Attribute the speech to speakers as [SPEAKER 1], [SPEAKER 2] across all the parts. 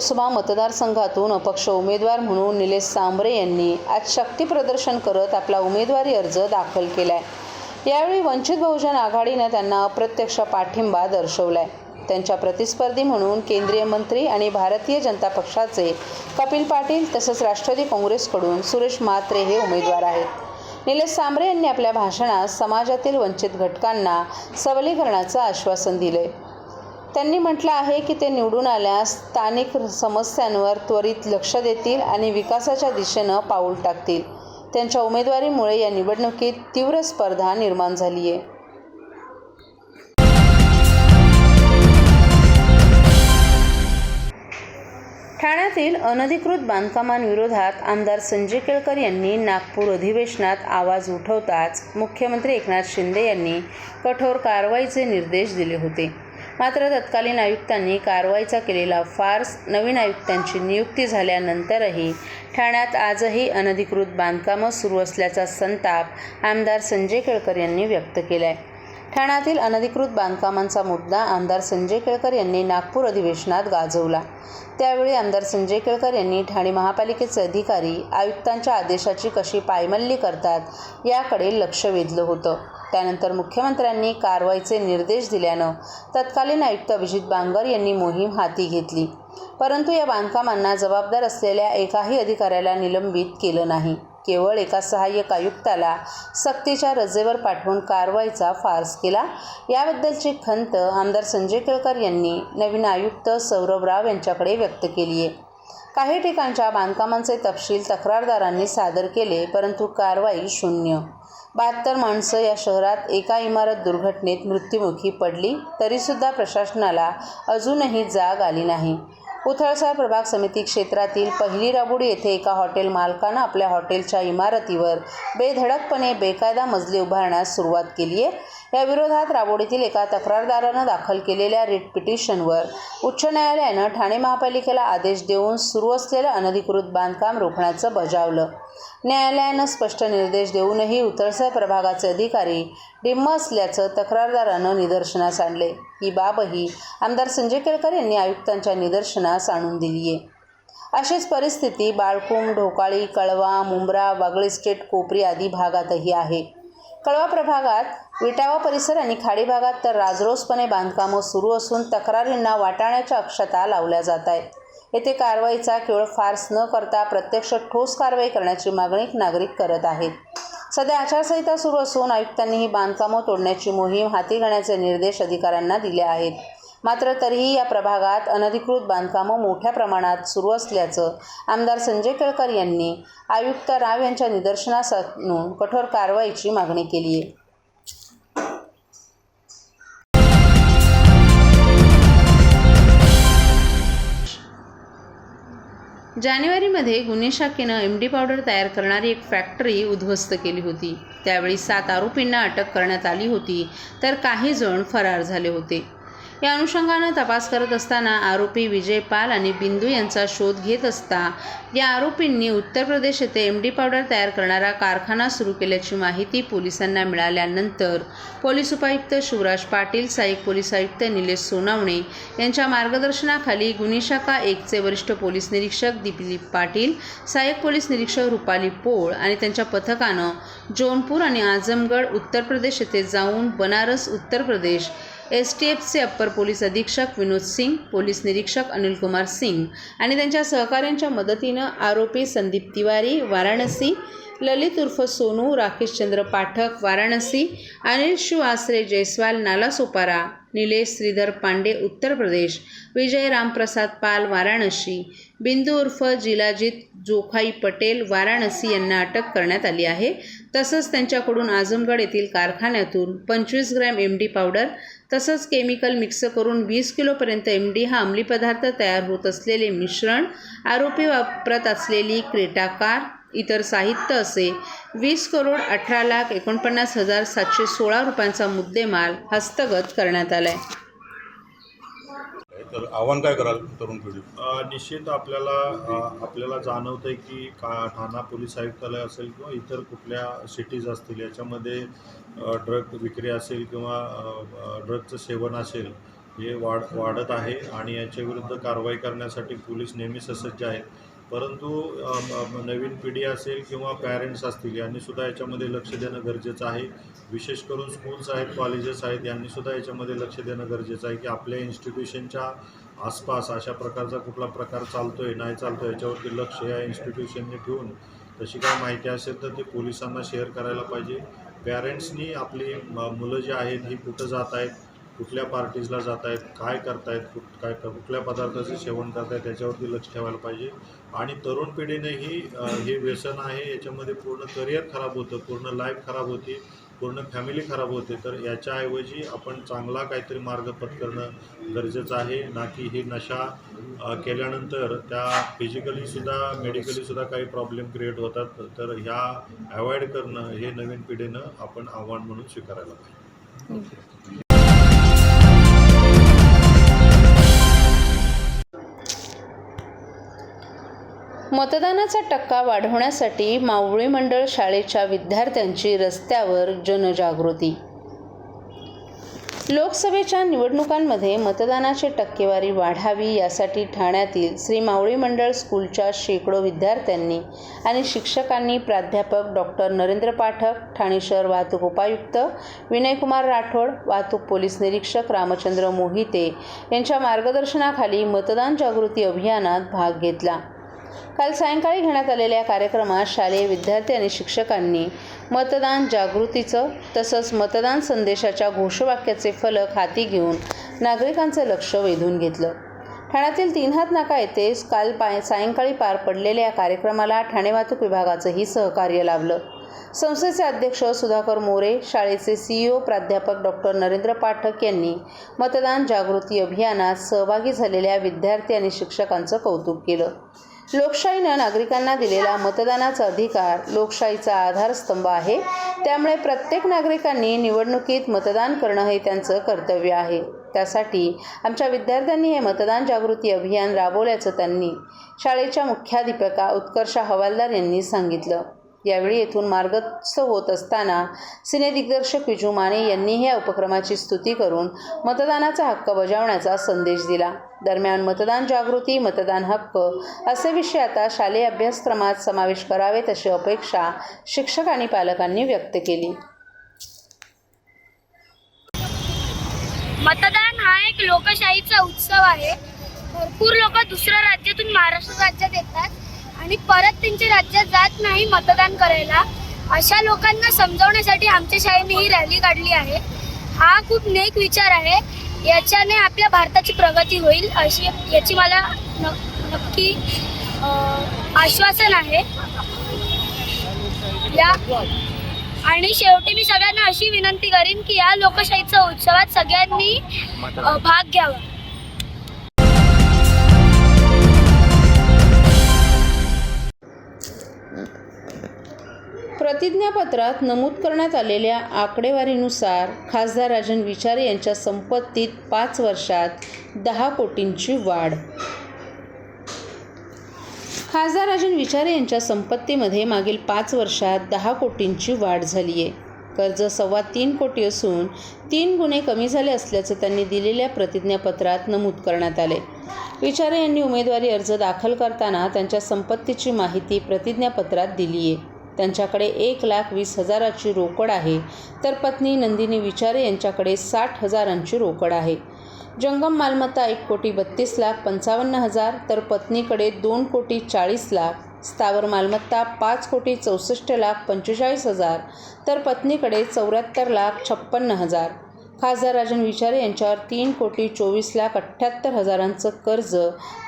[SPEAKER 1] लोकसभा मतदारसंघातून अपक्ष उमेदवार म्हणून निलेश सांबरे यांनी आज शक्ती प्रदर्शन करत आपला उमेदवारी अर्ज दाखल केलाय. यावेळी वंचित बहुजन आघाडीनं त्यांना अप्रत्यक्ष पाठिंबा दर्शवलाय. त्यांच्या प्रतिस्पर्धी म्हणून केंद्रीय मंत्री आणि भारतीय जनता पक्षाचे कपिल पाटील तसंच राष्ट्रवादी काँग्रेसकडून सुरेश म्हात्रे हे उमेदवार आहेत. निलेश सांबरे यांनी आपल्या भाषणात समाजातील वंचित घटकांना सबलीकरणाचं आश्वासन दिलंय. त्यांनी म्हटलं आहे की ते निवडून आल्यास स्थानिक समस्यांवर त्वरित लक्ष देतील आणि विकासाच्या दिशेनं पाऊल टाकतील. त्यांच्या उमेदवारीमुळे या निवडणुकीत तीव्र स्पर्धा निर्माण झाली आहे. ठाण्यातील अनधिकृत बांधकामांविरोधात आमदार संजय केळकर यांनी नागपूर अधिवेशनात आवाज उठवताच मुख्यमंत्री एकनाथ शिंदे यांनी कठोर कारवाईचे निर्देश दिले होते. मात्र तत्कालीन आयुक्तांनी कारवाईचा केलेला फार्स नवीन आयुक्तांची नियुक्ती झाल्यानंतरही ठाण्यात आजही अनधिकृत बांधकामं सुरू असल्याचा संताप आमदार संजय केळकर यांनी व्यक्त केला आहे ठाण्यातील अनधिकृत बांधकामांचा मुद्दा आमदार संजय केळकर यांनी नागपूर अधिवेशनात गाजवला. त्यावेळी आमदार संजय केळकर यांनी ठाणे महापालिकेचे अधिकारी आयुक्तांच्या आदेशाची कशी पायमल्ली करतात याकडे लक्ष वेधलं होतं. त्यानंतर मुख्यमंत्र्यांनी कारवाईचे निर्देश दिल्यानं तत्कालीन आयुक्त अभिजित बांगर यांनी मोहीम हाती घेतली. परंतु या बांधकामांना जबाबदार असलेल्या एकाही अधिकाऱ्याला निलंबित केलं नाही. केवळ एका सहाय्यक आयुक्ताला सक्तीच्या रजेवर पाठवून कारवाईचा फार्स केला. याबद्दलची खंत आमदार संजय केळकर यांनी नवीन आयुक्त सौरभ राव यांच्याकडे व्यक्त केली आहे. काही ठिकाणच्या बांधकामांचे तपशील तक्रारदारांनी सादर केले परंतु कारवाई शून्य. बहात्तर माणसं या शहरात एका इमारत दुर्घटनेत मृत्युमुखी पडली तरीसुद्धा प्रशासनाला अजूनही जाग आली नाही. उथळसार प्रभाग समिती क्षेत्रातील पहिली राबुडी येथे एका हॉटेल मालकानं आपल्या हॉटेलच्या इमारतीवर बेधडकपणे बेकायदा मजले उभारण्यास सुरुवात केली आहे. याविरोधात राबोडीतील एका तक्रारदारानं दाखल केलेल्या रिट पिटिशनवर उच्च न्यायालयानं ठाणे महापालिकेला आदेश देऊन सुरू असलेलं अनधिकृत बांधकाम रोखण्याचं बजावलं. न्यायालयानं स्पष्ट निर्देश देऊनही उतरसाय प्रभागाचे अधिकारी डिम्म असल्याचं तक्रारदारानं निदर्शनास आणले. ही बाबही आमदार संजय केळकर यांनी आयुक्तांच्या निदर्शनास आणून दिली आहे अशीच परिस्थिती बाळकुंग ढोकाळी कळवा मुंब्रा वागळी स्टेट कोपरी आदी भागातही आहे. कळवा प्रभागात विटावा परिसर आणि खाडी भागात तर राजरोसपणे बांधकामं सुरू असून तक्रारींना वाटाण्याच्या अक्षता लावल्या जात आहेत. येथे कारवाईचा केवळ फार्स न करता प्रत्यक्ष ठोस कारवाई करण्याची मागणी नागरिक करत आहेत. सध्या आचारसंहिता सुरू असून आयुक्तांनी ही बांधकामं तोडण्याची मोहीम हाती घेण्याचे निर्देश अधिकाऱ्यांना दिले आहेत. मात्र तरीही या प्रभागात अनधिकृत बांधकामं मोठ्या प्रमाणात सुरू असल्याचं आमदार संजय केळकर यांनी आयुक्त राव यांच्या निदर्शनास आणून कठोर कारवाईची मागणी केली आहे जानेवारीमध्ये गुन्हे शाखेनं एम डी पावडर तयार करणारी एक फॅक्टरी उद्ध्वस्त केली होती. त्यावेळी सात आरोपींना अटक करण्यात आली होती तर काही जण फरार झाले होते. या अनुषंगानं तपास करत असताना आरोपी विजय पाल आणि बिंदू यांचा शोध घेत असता या आरोपींनी उत्तर प्रदेश येथे एम डी पावडर तयार करणारा कारखाना सुरू केल्याची माहिती पोलिसांना मिळाल्यानंतर पोलीस उपायुक्त शिवराज पाटील सहाय्यक पोलीस आयुक्त निलेश सोनावणे यांच्या मार्गदर्शनाखाली गुन्हे शाखा एकचे वरिष्ठ पोलीस निरीक्षक दिलीप पाटील सहाय्यक पोलीस निरीक्षक रुपाली पोळ आणि त्यांच्या पथकानं जौनपूर आणि आझमगड उत्तर प्रदेश येथे जाऊन बनारस उत्तर प्रदेश एस टी एफचे अप्पर पोलीस अधीक्षक विनोद सिंग पोलीस निरीक्षक अनिल कुमार सिंग आणि त्यांच्या सहकाऱ्यांच्या मदतीनं आरोपी संदीप तिवारी वाराणसी ललित उर्फ सोनू राकेशचंद्र पाठक वाराणसी अनिल शिव आसरे जयस्वाल नालासोपारा निलेश श्रीधर पांडे उत्तर प्रदेश विजय रामप्रसाद पाल वाराणसी बिंदू उर्फ जिलाजित जोखाई पटेल वाराणसी यांना अटक करण्यात आली आहे. तसंच त्यांच्याकडून आझमगड येथील कारखान्यातून पंचवीस ग्रॅम एम डी पावडर तसंच केमिकल मिक्स करून वीस किलोपर्यंत एम डी हा अंमली पदार्थ तयार होत असलेले मिश्रण आरोपी वापरत असलेली क्रेटाकार इतर साहित्य असे वीस करोड अठरा लाख एकोणपन्नास हजार सातशे सोळा रुपयांचा मुद्देमाल हस्तगत करण्यात आला आहे
[SPEAKER 2] तर आव्हान काय कराल तरुण पिढी?
[SPEAKER 3] निश्चित आपल्याला आपल्याला जाणवतं आहे की का ठाणा पोलीस आयुक्तालय असेल किंवा इतर कुठल्या सिटीज असतील याच्यामध्ये ड्रग विक्री असेल किंवा ड्रगचं सेवन असेल हे वाढ वाढत आहे. आणि याच्या विरुद्ध कारवाई करण्यासाठी पोलीस नेहमी ससज्ज आहेत. परंतु नवीन पिढी असेल किंवा पॅरेंट्स असतील यांनीसुद्धा याच्यामध्ये लक्ष देणं गरजेचं आहे. विशेष करून स्कूल्स आहेत कॉलेजेस आहेत यांनीसुद्धा याच्यामध्ये लक्ष देणं गरजेचं आहे की आपल्या इन्स्टिट्यूशनच्या आसपास अशा प्रकारचा कुठला प्रकार चालतो आहे नाही चालतो आहे याच्यावरती लक्ष या इन्स्टिट्यूशनने ठेवून. तशी काय माहिती असेल तर ती पोलिसांना शेअर करायला पाहिजे. पॅरेंट्सनी आपली मुलं जी आहेत ही कुठं जात आहेत कुठल्या पार्टीजला जात आहेत काय करतायत कुठ काय कुठल्या पदार्थाचे सेवन करत आहेत त्याच्यावरती लक्ष ठेवायला पाहिजे. आणि तरुण पिढीनेही हे व्यसन आहे याच्यामध्ये पूर्ण करिअर खराब होतं पूर्ण लाईफ खराब होती पूर्ण फॅमिली खराब होते तर याच्याऐवजी आपण चांगला काहीतरी मार्ग पत्करणं गरजेचं आहे. ना की हे नशा केल्यानंतर त्या फिजिकलीसुद्धा मेडिकलीसुद्धा काही प्रॉब्लेम क्रिएट होतात. तर ह्या अवॉइड करणं हे नवीन पिढीनं आपण आव्हान म्हणून स्वीकारायला पाहिजे.
[SPEAKER 1] मतदानाचा टक्का वाढवण्यासाठी मावळी मंडळ शाळेच्या विद्यार्थ्यांची रस्त्यावर जनजागृती. लोकसभेच्या निवडणुकांमध्ये मतदानाची टक्केवारी वाढावी यासाठी ठाण्यातील श्री मावळी मंडळ स्कूलच्या शेकडो विद्यार्थ्यांनी आणि शिक्षकांनी प्राध्यापक डॉक्टर नरेंद्र पाठक ठाणे शहर वाहतूक उपायुक्त विनयकुमार राठोड वाहतूक पोलीस निरीक्षक रामचंद्र मोहिते यांच्या मार्गदर्शनाखाली मतदान जागृती अभियानात भाग घेतला. काल सायंकाळी घेण्यात आलेल्या कार्यक्रमात शालेय विद्यार्थी आणि शिक्षकांनी मतदान जागृतीचं तसंच मतदान संदेशाच्या घोषवाक्याचे फलक हाती घेऊन नागरिकांचं लक्ष वेधून घेतलं. ठाण्यातील तीन हात नाका येथे काल पाय सायंकाळी पार पडलेल्या या कार्यक्रमाला ठाणे वाहतूक विभागाचंही सहकार्य लाभलं. संस्थेचे अध्यक्ष सुधाकर मोरे शाळेचे सीईओ प्राध्यापक डॉक्टर नरेंद्र पाठक यांनी मतदान जागृती अभियानात सहभागी झालेल्या विद्यार्थी आणि शिक्षकांचं कौतुक केलं. लोकशाहीनं नागरिकांना दिलेला मतदानाचा अधिकार लोकशाहीचा आधारस्तंभ आहे. त्यामुळे प्रत्येक नागरिकांनी निवडणुकीत मतदान करणं हे त्यांचं कर्तव्य आहे. त्यासाठी आमच्या विद्यार्थ्यांनी हे मतदान जागृती अभियान राबवल्याचं त्यांनी शाळेच्या मुख्याध्यापिका उत्कर्षा हवालदार यांनी सांगितलं. यावेळी येथून मार्गस्थ होत असताना सिनेदिग्दर्शक विजू माने यांनी या उपक्रमाची स्तुती करून मतदानाचा हक्क बजावण्याचा संदेश दिला. दरम्यान मतदान जागृती मतदान हक्क असे विषय आता शालेय अभ्यासक्रमात समावेश करावेत अशी अपेक्षा शिक्षक आणि पालकांनी व्यक्त केली.
[SPEAKER 4] मतदान हा एक लोकशाहीचा उत्सव आहे. भरपूर लोक दुसऱ्या राज्यातून महाराष्ट्र राज्यात येतात. आणि परत त्यांच्या राज्यात जात नाही मतदान करायला. अशा लोकांना समजवण्यासाठी आमच्या शाळेने ही रॅली काढली आहे. हा खूप नेक विचार आहे. याच्याने आपल्या भारताची प्रगती होईल अशी याची मला नक्की आश्वासन आहे. या आणि शेवटी मी सगळ्यांना अशी विनंती करीन की या लोकशाहीच्या उत्सवात सगळ्यांनी भाग घ्यावा.
[SPEAKER 1] प्रतिज्ञापत्रात नमूद करण्यात आलेल्या आकडेवारीनुसार खासदार राजन विचारे यांच्या संपत्तीत पाच वर्षात दहा कोटींची वाढ. खासदार राजन विचारे यांच्या संपत्तीमध्ये मागील पाच वर्षात दहा कोटींची वाढ झाली आहे कर्ज सव्वा तीन कोटी असून तीन गुन्हे कमी झाले असल्याचं त्यांनी दिलेल्या प्रतिज्ञापत्रात नमूद करण्यात आले. विचारे यांनी उमेदवारी अर्ज दाखल करताना त्यांच्या संपत्तीची माहिती प्रतिज्ञापत्रात दिली आहे त्यांच्याकडे एक लाख वीस हजाराची रोकड आहे. तर पत्नी नंदिनी विचारे यांच्याकडे साठ हजारांची रोकड आहे. जंगम मालमत्ता एक कोटी बत्तीस लाख पंचावन्न हजार तर पत्नीकडे दोन कोटी चाळीस लाख स्थावर मालमत्ता पाच कोटी चौसष्ट लाख पंचेचाळीस हजार तर पत्नीकडे चौऱ्याहत्तर लाख छप्पन्न हजार. खासदार राजन विचारे यांच्यावर तीन कोटी चोवीस लाख अठ्ठ्याहत्तर हजारांचं कर्ज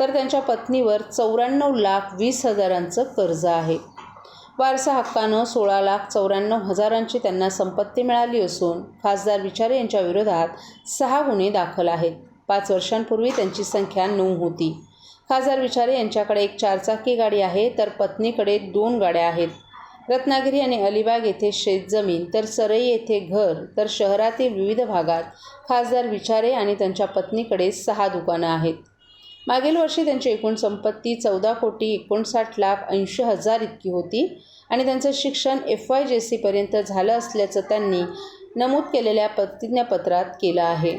[SPEAKER 1] तर त्यांच्या पत्नीवर चौऱ्याण्णव लाख वीस हजारांचं कर्ज आहे. वारसा हक्कानं सोळा लाख चौऱ्याण्णव हजारांची त्यांना संपत्ती मिळाली असून खासदार विचारे यांच्या विरोधात सहा गुन्हे दाखल आहेत. पाच वर्षांपूर्वी त्यांची संख्या नऊ होती. खासदार विचारे यांच्याकडे एक चारचाकी गाडी आहे तर पत्नीकडे दोन गाड्या आहेत. रत्नागिरी आणि अलिबाग येथे शेतजमीन तर सरई येथे घर तर शहरातील विविध भागात खासदार विचारे आणि त्यांच्या पत्नीकडे सहा दुकानं आहेत. मागील वर्षी त्यांची एकूण संपत्ती चौदा कोटी एकोणसाठ लाख ऐंशी हजार इतकी होती आणि त्यांचं शिक्षण एफ वाय जे सीपर्यंत झालं असल्याचं त्यांनी नमूद केलेल्या प्रतिज्ञापत्रात केलं आहे.